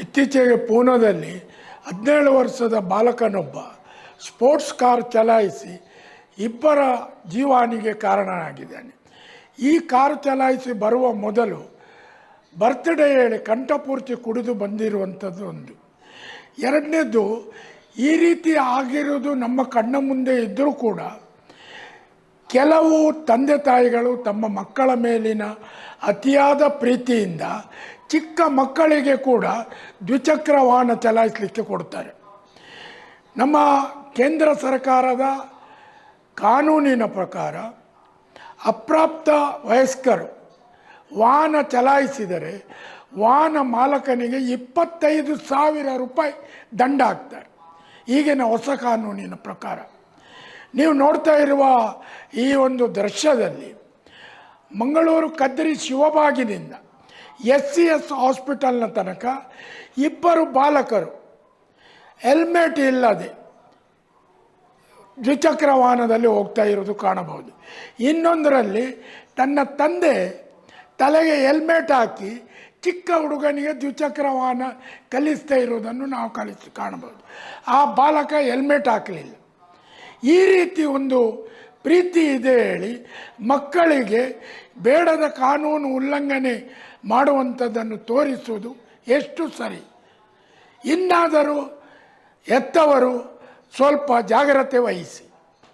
ಇತ್ತೀಚೆಗೆ ಪೂನಾದಲ್ಲಿ ಹದಿನೇಳು ವರ್ಷದ ಬಾಲಕನೊಬ್ಬ ಸ್ಪೋರ್ಟ್ಸ್ ಕಾರ್ ಚಲಾಯಿಸಿ ಇಬ್ಬರ ಜೀವಾನಿಗೆ ಕಾರಣನಾಗಿದ್ದಾನೆ. ಈ ಕಾರು ಚಲಾಯಿಸಿ ಬರುವ ಮೊದಲು ಬರ್ತ್ಡೇ ಹೇಳಿ ಕಂಠಪೂರ್ತಿ ಕುಡಿದು ಬಂದಿರುವಂಥದ್ದು ಒಂದು. ಎರಡನೇದು, ಈ ರೀತಿ ಆಗಿರುವುದು ನಮ್ಮ ಕಣ್ಣ ಮುಂದೆ ಇದ್ದರೂ ಕೂಡ ಕೆಲವು ತಂದೆ ತಾಯಿಗಳು ತಮ್ಮ ಮಕ್ಕಳ ಮೇಲಿನ ಅತಿಯಾದ ಪ್ರೀತಿಯಿಂದ ಚಿಕ್ಕ ಮಕ್ಕಳಿಗೆ ಕೂಡ ದ್ವಿಚಕ್ರ ವಾಹನ ಚಲಾಯಿಸಲಿಕ್ಕೆ ಕೊಡ್ತಾರೆ. ನಮ್ಮ ಕೇಂದ್ರ ಸರ್ಕಾರದ ಕಾನೂನಿನ ಪ್ರಕಾರ ಅಪ್ರಾಪ್ತ ವಯಸ್ಕರು ವಾಹನ ಚಲಾಯಿಸಿದರೆ ವಾಹನ ಮಾಲಕನಿಗೆ ಇಪ್ಪತ್ತೈದು ಸಾವಿರ ರೂಪಾಯಿ ದಂಡ ಹಾಕ್ತಾರೆ ಈಗಿನ ಹೊಸ ಕಾನೂನಿನ ಪ್ರಕಾರ. ನೀವು ನೋಡ್ತಾ ಇರುವ ಈ ಒಂದು ದೃಶ್ಯದಲ್ಲಿ ಮಂಗಳೂರು ಕದ್ರಿ ಶಿವಬಾಗಿನಿಂದ ಎಸ್ ಸಿ ಎಸ್ ಹಾಸ್ಪಿಟಲ್ನ ತನಕ ಇಬ್ಬರು ಬಾಲಕರು ಹೆಲ್ಮೆಟ್ ಇಲ್ಲದೆ ದ್ವಿಚಕ್ರ ವಾಹನದಲ್ಲಿ ಹೋಗ್ತಾ ಇರೋದು ಕಾಣಬಹುದು. ಇನ್ನೊಂದರಲ್ಲಿ ತನ್ನ ತಂದೆ ತಲೆಗೆ ಹೆಲ್ಮೆಟ್ ಹಾಕಿ ಚಿಕ್ಕ ಹುಡುಗನಿಗೆ ದ್ವಿಚಕ್ರ ವಾಹನ ಕಲಿಸ್ತಾ ಇರೋದನ್ನು ನಾವು ಕಲಿಸಿ ಕಾಣಬಹುದು. ಆ ಬಾಲಕ ಹೆಲ್ಮೆಟ್ ಹಾಕಲಿಲ್ಲ. ಈ ರೀತಿ ಒಂದು ಪ್ರೀತಿ ಇದೆ ಹೇಳಿ ಮಕ್ಕಳಿಗೆ ಬೇಡದ ಕಾನೂನು ಉಲ್ಲಂಘನೆ ಮಾಡುವಂಥದ್ದನ್ನು ತೋರಿಸುವುದು ಎಷ್ಟು ಸರಿ. ಇನ್ನಾದರೂ ಎತ್ತವರು ಸ್ವಲ್ಪ ಜಾಗ್ರತೆ ವಹಿಸಿ.